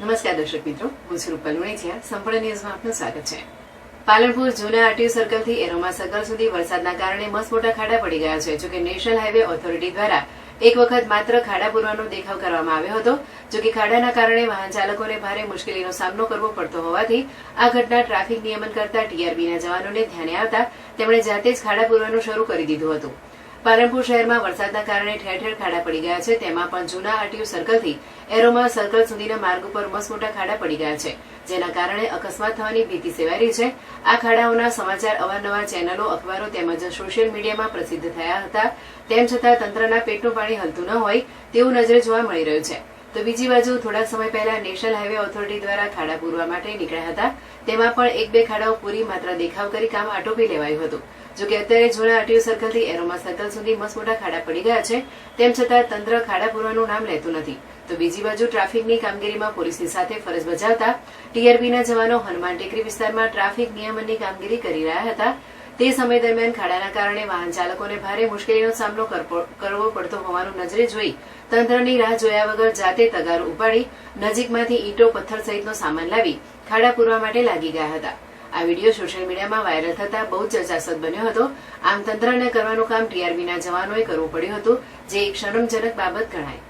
નમસ્કાર દર્શક મિત્રો, હું છું રૂપલ વણેચિયા સંપૂર્ણ ન્યૂઝમાં આપનું સ્વાગત છે. પાલનપુર જૂના આરટીયુ સર્કલથી એરોમા સર્કલ સુધી વરસાદના કારણે મસ્ત મોટા ખાડા પડી ગયા છે, જોકે નેશનલ હાઈવે ઓથોરિટી દ્વારા એક વખત માત્ર ખાડા પૂરવાનો દેખાવ કરવામાં આવ્યો હતો, જોકે ખાડાના કારણે વાહન ચાલકોને ભારે મુશ્કેલીનો સામનો કરવો પડતો હોવાથી આ ઘટના ટ્રાફિક નિયમન કરતા ટીઆરબીના જવાનોને ધ્યાને આવતા તેમણે જાતે જ ખાડા પૂરવાનું શરૂ કરી દીધું હતું. પાલનપુર શહેરમાં વરસાદના કારણે ઠેર ઠેર ખાડા પડી ગયા છે. તેમાં પણ જૂના આરટીઓ સર્કલથી એરોમા સર્કલ સુધીના માર્ગ ઉપર મસમોટા મોટા ખાડા પડી ગયા છે, જેના કારણે અકસ્માત થવાની ભીતિ સેવાઈ રહી છે. આ ખાડાઓના સમાચાર અવારનવાર ચેનલો અખબારો તેમજ સોશિયલ મીડિયામાં પ્રસિદ્ધ થયા હતા. તેમ છતાં તંત્રના પેટનું પાણી હલતું ન હોય તેવું નજરે જોવા મળી રહ્યું છે. તો બીજી બાજુ થોડાક સમય પહેલા નેશનલ હાઈવે ઓથોરિટી દ્વારા ખાડા પૂરવા માટે નીકળ્યા હતા. તેમાં પણ એક બે ખાડાઓ પૂરી માત્ર દેખાવ કરી કામ આટોપી લેવાયું હતું. જોકે અત્યારે જૂના આરટીઓ સર્કલથી એરોમા સર્કલ સુધી મસ્ત મોટા ખાડા પડી ગયા છે, તેમ છતાં તંત્ર ખાડા પૂરવાનું નામ લેતું નથી. તો બીજી બાજુ ટ્રાફિકની કામગીરીમાં પોલીસની સાથે ફરજ બજાવતા ટીઆરબીના જવાનો હનુમાન ટેકરી વિસ્તારમાં ટ્રાફિક નિયમનની કામગીરી કરી રહ્યા હતા. તે સમય દરમિયાન ખાડાના કારણે વાહન ચાલકોને ભારે મુશ્કેલીનો સામનો કરવો પડતો હોવાનું નજરે જોઈ તંત્રની રાહ જોયા વગર જાતે તગારો ઉપાડી નજીકમાંથી ઈંટો, પથ્થર સહિતનો સામાન લાવી ખાડા પૂરવા માટે લાગી ગયા હતા. આ વીડિયો સોશિયલ મીડિયામાં વાયરલ થતા બહુ જ ચર્ચાસ્પદ બન્યો હતો. આમ તંત્રને કરવાનું કામ ટીઆરબીના જવાનોએ કરવું પડ્યું હતું, જે એક શરમજનક બાબત ગણાય.